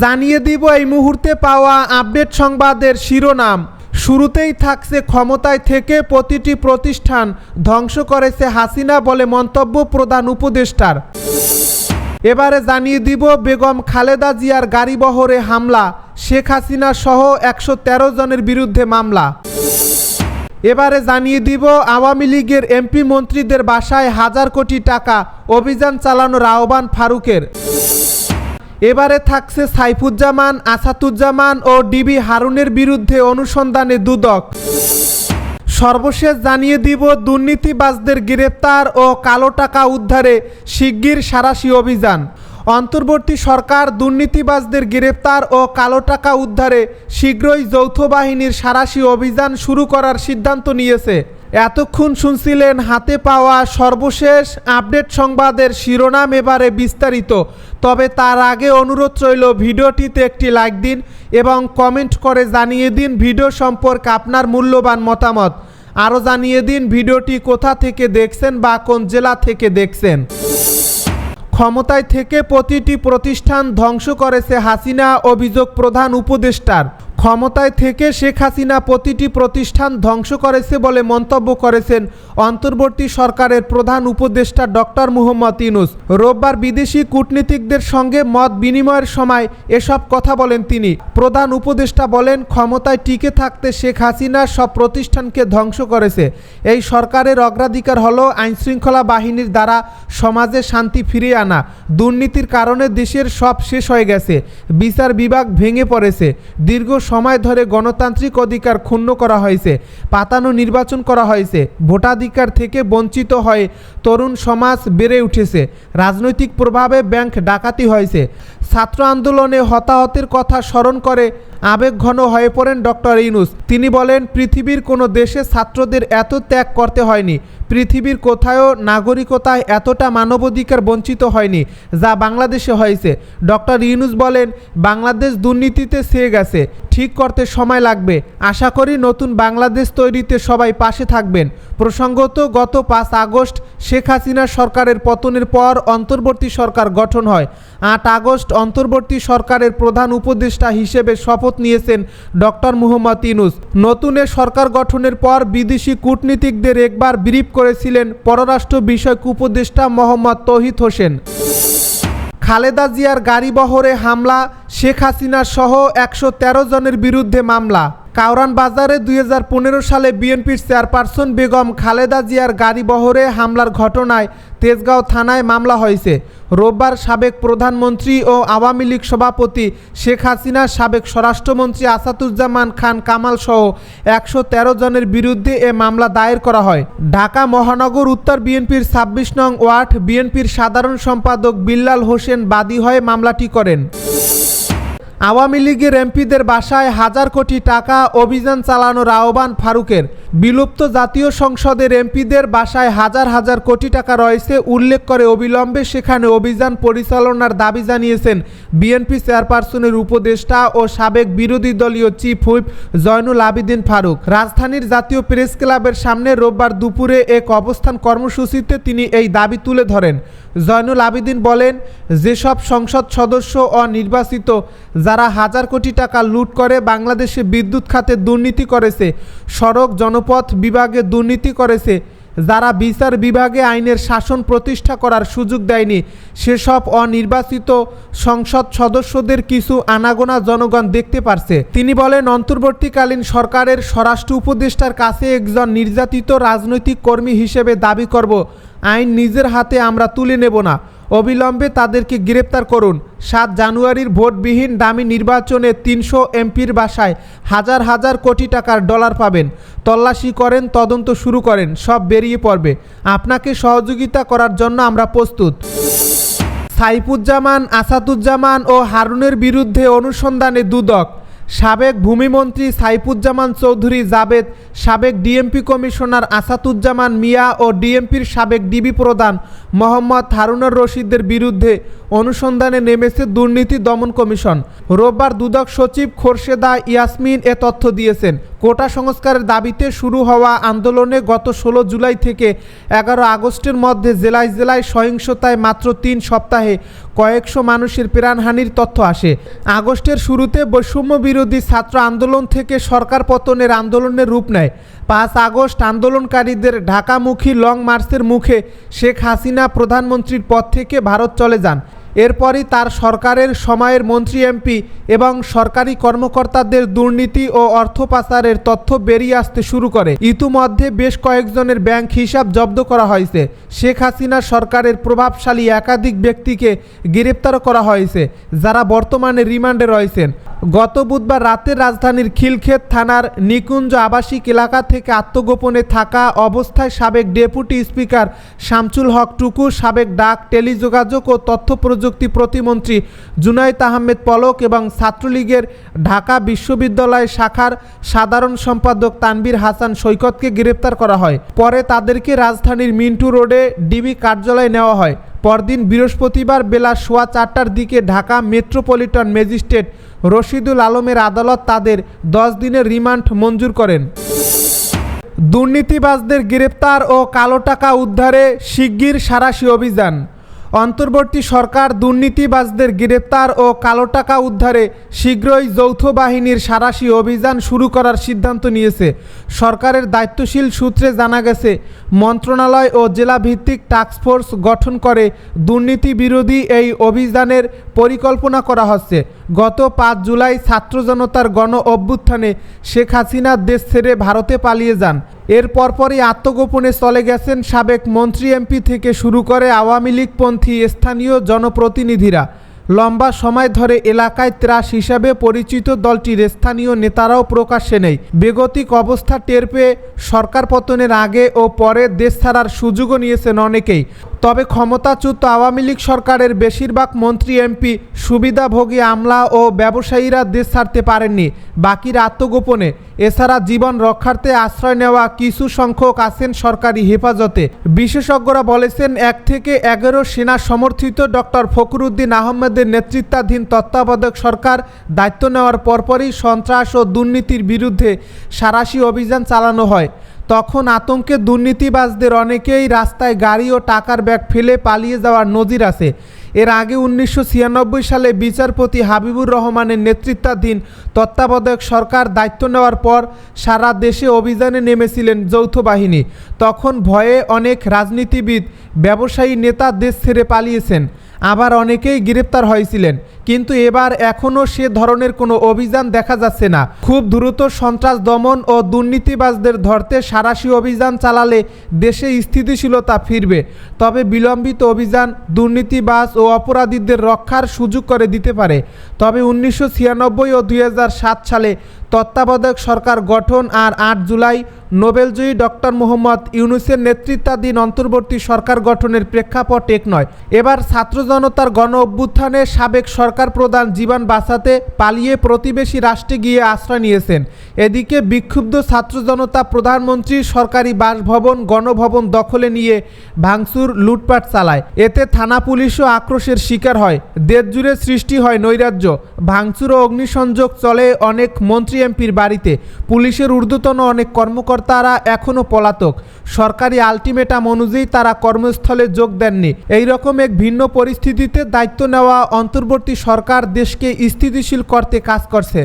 জানিয়ে দিব এই মুহূর্তে পাওয়া আপডেট সংবাদের শিরোনাম। শুরুতেই থাকছে ক্ষমতায় থেকে প্রতিটি প্রতিষ্ঠান ধ্বংস করেছে হাসিনা বলে মন্তব্য প্রধান উপদেষ্টার। এবারে জানিয়ে দিব বেগম খালেদা জিয়ার গাড়িবহরে হামলা, শেখ হাসিনা সহ একশো তেরো জনের বিরুদ্ধে মামলা। এবারে জানিয়ে দিব আওয়ামী লীগের এমপি মন্ত্রীদের বাসায় হাজার কোটি টাকা অভিযান চালানোর আহ্বান ফারুকের। এবারে থাকছে সাইফুজ্জামান আসাতুজ্জামান ও ডিবি হারুনের বিরুদ্ধে অনুসন্ধানে দুদক। সর্বশেষ জানিয়ে দিব, দুর্নীতিবাজদের গ্রেপ্তার ও কালো টাকা উদ্ধারে শিগগির সারাশি অভিযান। অন্তর্বর্তী সরকার দুর্নীতিবাজদের গ্রেপ্তার ও কালো টাকা উদ্ধারে শীঘ্রই যৌথ বাহিনীর সারাশি অভিযান শুরু করার সিদ্ধান্ত নিয়েছে। এতক্ষণ শুনছিলেন হাতে পাওয়া সর্বশেষ আপডেট সংবাদের শিরোনাম এবারে বিস্তারিত। তবে তার আগে অনুরোধ রইল, ভিডিওটিতে একটি লাইক দিন এবং কমেন্ট করে জানিয়ে দিন ভিডিও সম্পর্কে আপনার মূল্যবান মতামত। আরও জানিয়ে দিন ভিডিওটি কোথা থেকে দেখছেন বা কোন জেলা থেকে দেখছেন। ক্ষমতায় থেকে প্রতিটি প্রতিষ্ঠান ধ্বংস করেছে হাসিনা, অভিযোগ প্রধান উপদেষ্টার। ক্ষমতায় থেকে শেখ হাসিনা প্রতিটি প্রতিষ্ঠান ধ্বংস করেছে বলে মন্তব্য করেছেন অন্তর্বর্তী সরকারের প্রধান উপদেষ্টা ডক্টর মুহম্মদ ইনুস রোববার বিদেশি কূটনীতিকদের সঙ্গে মত বিনিময়ের সময় এসব কথা বলেন তিনি। প্রধান উপদেষ্টা বলেন, ক্ষমতায় টিকে থাকতে শেখ হাসিনা সব প্রতিষ্ঠানকে ধ্বংস করেছে। এই সরকারের অগ্রাধিকার হলো আইনশৃঙ্খলা বাহিনীর দ্বারা সমাজে শান্তি ফিরিয়ে আনা। দুর্নীতির কারণে দেশের সব শেষ হয়ে গেছে। বিচার বিভাগ ভেঙে পড়েছে। দীর্ঘ সময় ধরে গণতান্ত্রিক অধিকার ক্ষুণ্ণ করা হয়েছে, পাতানো নির্বাচন করা হয়েছে, ভোটাধিকার থেকে বঞ্চিত হয়ে তরুণ সমাজ বেড়ে উঠেছে, রাজনৈতিক প্রভাবে ব্যাংক ডাকাতি হয়েছে, ছাত্র আন্দোলনে হতাহতের কথা স্মরণ করে আবেগঘন হয়ে পড়েন ডক্টর ইনুস তিনি বলেন, পৃথিবীর কোনো দেশে ছাত্রদের এত ত্যাগ করতে হয়নি, পৃথিবীর কোথাও নাগরিকতায় এতটা মানবাধিকার বঞ্চিত হয়নি যা বাংলাদেশে হয়েছে। ডক্টর ইউনুস বলেন, বাংলাদেশ দুর্নীতিতে সেয়ে গেছে ঠিক করতে সময় লাগবে। আশা করি নতুন বাংলাদেশ তৈরিতে সবাই পাশে থাকবেন। প্রসঙ্গত, গত পাঁচ আগস্ট শেখ হাসিনা সরকারের পতনের পর অন্তর্বর্তী সরকার গঠন হয়। আট আগস্ট অন্তর্বর্তী সরকারের প্রধান উপদেষ্টা হিসেবে শপথ নিয়েছেন ডক্টর মুহম্মদ ইনুস নতুন এ সরকার গঠনের পর বিদেশি কূটনীতিকদের একবার ব্রিফ করেছিলেন পররাষ্ট্র বিষয়ক উপদেষ্টা মোহাম্মদ তহিদ হোসেন। খালেদা জিয়ার গাড়িবহরে হামলা শেখ হাসিনা সহ একশো তেরো জনের বিরুদ্ধে মামলা। কাউরান বাজারে দুই হাজার পনেরো সালে বিএনপির চেয়ারপারসন বেগম খালেদা জিয়ার গাড়িবহরে হামলার ঘটনায় তেজগাঁও থানায় মামলা হয়েছে। রোববার সাবেক প্রধানমন্ত্রী ও আওয়ামী লীগ সভাপতি শেখ হাসিনা, সাবেক স্বরাষ্ট্রমন্ত্রী আসাদুজ্জামান খান কামাল সহ একশো তেরো জনের বিরুদ্ধে এ মামলা দায়ের করা হয়। ঢাকা মহানগর উত্তর বিএনপির ছাব্বিশ নং ওয়ার্ড বিএনপির সাধারণ সম্পাদক বিল্লাল হোসেন বাদী হয়ে মামলাটি করেন। আওয়ামী লীগের এমপিদের বাসায় হাজার কোটি টাকা অভিযান চালানোর আহ্বান ফারুকের। বিলুপ্ত জাতীয় সংসদের এমপিদের বাসায় হাজার হাজার কোটি টাকা রয়েছে উল্লেখ করে অবিলম্বে সেখানে অভিযান পরিচালনার দাবি জানিয়েছেন বিএনপি চেয়ারপারসনের উপদেষ্টা ও সাবেক বিরোধী দলীয় চিফ হুইপ জয়নুল আবিদিন ফারুক। রাজধানীর জাতীয় প্রেস ক্লাবের সামনে রোববার দুপুরে এক অবস্থান কর্মসূচিতে তিনি এই দাবি তুলে ধরেন। জয়নুল আবিদিন বলেন, যেসব সংসদ সদস্য অনির্বাচিত, যারা হাজার কোটি টাকা লুট করে বাংলাদেশে বিদ্যুৎ খাতে দুর্নীতি করেছে, সড়ক জনপথ বিভাগে দুর্নীতি করেছে যারা বিচার বিভাগে আইনের শাসন প্রতিষ্ঠা করার সুযোগ দেয়নি, সেসব অনির্বাচিত সংসদ সদস্যদের কিছু আনাগোনা জনগণ দেখতে পারছে। তিনি বলেন, অন্তর্বর্তীকালীন সরকারের স্বরাষ্ট্র উপদেষ্টার কাছে একজন নির্যাতিত রাজনৈতিক কর্মী হিসেবে দাবি করব। আইন নিজের হাতে আমরা তুলে নেব না। অবিলম্বে তাদেরকে গ্রেপ্তার করুন। সাত জানুয়ারির ভোটবিহীন দামি নির্বাচনে তিনশো এমপির বাসায় হাজার হাজার কোটি টাকার ডলার পাবেন। তল্লাশি করেন, তদন্ত শুরু করেন, সব বেরিয়ে পড়বে। আপনাকে সহযোগিতা করার জন্য আমরা প্রস্তুত। সাইফুজ্জামান, আসাদুজ্জামান ও হারুনের বিরুদ্ধে অনুসন্ধানে দুদক। সাবেক ভূমিমন্ত্রী সাইফুজ্জামান চৌধুরী, জাবেদ সাবেক ডিএমপি কমিশনার আসাদুজ্জামান মিয়া ও ডিএমপির সাবেক ডিবি প্রধান মোহাম্মদ হারুনুর রশিদের বিরুদ্ধে অনুসন্ধানে নেমেছে দুর্নীতি দমন কমিশন। রোববার দুদক সচিব খোরশেদা ইয়াসমিন এ তথ্য দিয়েছেন। কোটা সংস্কারের দাবিতে শুরু হওয়া আন্দোলনে গত ষোলো জুলাই থেকে এগারো আগস্টের মধ্যে জেলায় জেলায় সহিংসতায় মাত্র তিন সপ্তাহে কয়েকশো মানুষের প্রাণহানির তথ্য আসে। আগস্টের শুরুতে বৈষম্য বিরোধী ছাত্র আন্দোলন থেকে সরকার পতনের আন্দোলনের রূপ নেয়। পাঁচ আগস্ট আন্দোলনকারীদের ঢাকামুখী লং মার্চের মুখে শেখ হাসিনা প্রধানমন্ত্রীর পদ থেকে ভারত চলে যান। এরপরই তার সরকারের সময়ের মন্ত্রী এমপি এবং সরকারি কর্মকর্তাদের দুর্নীতি ও অর্থ পাচারের তথ্য বেরিয়ে আসতে শুরু করে। ইতিমধ্যে বেশ কয়েকজনের ব্যাংক হিসাব জব্দ করা হয়েছে। শেখ হাসিনা সরকারের প্রভাবশালী একাধিক ব্যক্তিকে গ্রেপ্তার করা হয়েছে, যারা বর্তমানে রিমান্ডে রয়েছেন। গত বুধবার রাতে রাজধানীর খিলক্ষেত থানার নিকুঞ্জ আবাসিক এলাকা থেকে আত্মগোপনে থাকা অবস্থায় সাবেক ডেপুটি স্পিকার শামসুল হক টুকু, সাবেক ডাক, টেলিযোগাযোগ ও তথ্য প্রযুক্তি প্রতিমন্ত্রী জুনাইদ আহমেদ পলক এবং ছাত্রলীগের ঢাকা বিশ্ববিদ্যালয় শাখার সাধারণ সম্পাদক তানবীর হাসান সৈকতকে গ্রেপ্তার করা হয়। পরে তাদেরকে রাজধানীর মিন্টু রোডে ডিবি কার্যালয়ে নেওয়া হয়। পরদিন বৃহস্পতিবার বেলা সোয়া চারটার দিকে ঢাকা মেট্রোপলিটন ম্যাজিস্ট্রেট রশিদুল আলমের আদালত তাদের দশ দিনের রিমান্ড মঞ্জুর করেন। দুর্নীতিবাজদের গ্রেপ্তার ও কালো টাকা উদ্ধারে শিগগির সারাশি অভিযান। অন্তর্বর্তী সরকার দুর্নীতিবাজদের গ্রেপ্তার ও কালো টাকা উদ্ধারে শীঘ্রই যৌথ বাহিনীর সারাশি অভিযান শুরু করার সিদ্ধান্ত নিয়েছে। সরকারের দায়িত্বশীল সূত্রে জানা গেছে, মন্ত্রণালয় ও জেলাভিত্তিক টাস্কফোর্স গঠন করে দুর্নীতি বিরোধী এই অভিযানের পরিকল্পনা করা হচ্ছে। গত পাঁচ জুলাই ছাত্র জনতার গণ অভ্যুত্থানে শেখ হাসিনা দেশ ছেড়ে ভারতে পালিয়ে যান। এর পরপরই আত্মগোপনে চলে গেছেন সাবেক মন্ত্রী এমপি থেকে শুরু করে আওয়ামী লীগপন্থী স্থানীয় জনপ্রতিনিধিরা। লম্বা সময় ধরে এলাকায় ত্রাস হিসাবে পরিচিত দলটির স্থানীয় নেতারাও প্রকাশ্যে নেই। বেগতিক অবস্থা টের পেয়ে সরকার পতনের আগে ও পরে দেশ ছাড়ার সুযোগও নিয়েছেন অনেকেই। তবে ক্ষমতাচ্যুত আওয়ামী লীগ সরকারের বেশিরভাগ মন্ত্রী এমপি সুবিধাভোগী আমলা ও ব্যবসায়ীরা দেশ ছাড়তে পারেননি, বাকিরা আত্মগোপনে। এছাড়া জীবন রক্ষার্থে আশ্রয় নেওয়া কিছু সংখ্যক আছেন সরকারি হেফাজতে। বিশেষজ্ঞরা বলেছেন, এক থেকে এগারো সেনা সমর্থিত ডক্টর ফখরুদ্দিন আহমেদের নেতৃত্বাধীন তত্ত্বাবধায়ক সরকার দায়িত্ব নেওয়ার পরপরই সন্ত্রাস ও দুর্নীতির বিরুদ্ধে সারাশি অভিযান চালানো হয়। তখন আতঙ্কে দুর্নীতিবাজদের অনেকেই রাস্তায় গাড়ি ও টাকার ব্যাগ ফেলে পালিয়ে যাওয়ার নজির আছে। এর আগে উনিশশো ছিয়ানব্বই সালে বিচারপতি হাবিবুর রহমানের নেতৃত্বাধীন তত্ত্বাবধায়ক সরকার দায়িত্ব নেওয়ার পর সারা দেশে অভিযানে নেমেছিলেন যৌথ বাহিনী। তখন ভয়ে অনেক রাজনীতিবিদ ব্যবসায়ী নেতা দেশ ছেড়ে পালিয়েছেন। আবার অনেকেই গ্রেপ্তার হয়েছিলেন। কিন্তু এবার এখনও সে ধরনের কোনো অভিযান দেখা যাচ্ছে না। খুব দ্রুত সন্ত্রাস দমন ও দুর্নীতিবাজদের ধরতে সারাশি অভিযান চালালে দেশে স্থিতিশীলতা ফিরবে। তবে বিলম্বিত অভিযান দুর্নীতিবাজ ও অপরাধীদের রক্ষার সুযোগ করে দিতে পারে। তবে উনিশশো ছিয়ানব্বই ও দুই হাজার সাত সালে তত্ত্বাবধায়ক সরকার গঠন আর আট জুলাই নোবেলজয়ী ডক্টর মোহাম্মদ ইউনুসের নেতৃত্বাধীন অন্তর্বর্তী সরকার গঠনের প্রেক্ষাপট এক নয়। এবার ছাত্র জনতার গণ অভ্যুত্থানে সাবেক সরকার প্রধান জীবন বাঁচাতে পালিয়ে প্রতিবেশী রাষ্ট্রে গিয়ে আশ্রয় নিয়েছেন। এদিকে বিক্ষুব্ধ ছাত্র জনতা প্রধানমন্ত্রী সরকারি বাসভবন, গণভবন দখলে নিয়ে ভাঙচুর, লুটপাট চালায়। এতে থানা পুলিশও আক্রোশের শিকার হয়। দেশ জুড়ে সৃষ্টি হয় নৈরাজ্য। ভাঙচুর ও অগ্নিসংযোগ চলে অনেক মন্ত্রী এমপির বাড়িতে। পুলিশের ঊর্ধ্বতন অনেক কর্মকর্তারা এখনও পলাতক। সরকারি আলটিমেটাম অনুযায়ী তারা কর্মস্থলে যোগ দেননি। এই রকম এক ভিন্ন পরিস্থিতিতে দায়িত্ব নেওয়া অন্তর্বর্তী সরকার দেশকে স্থিতিশীল করতে কাজ করছে।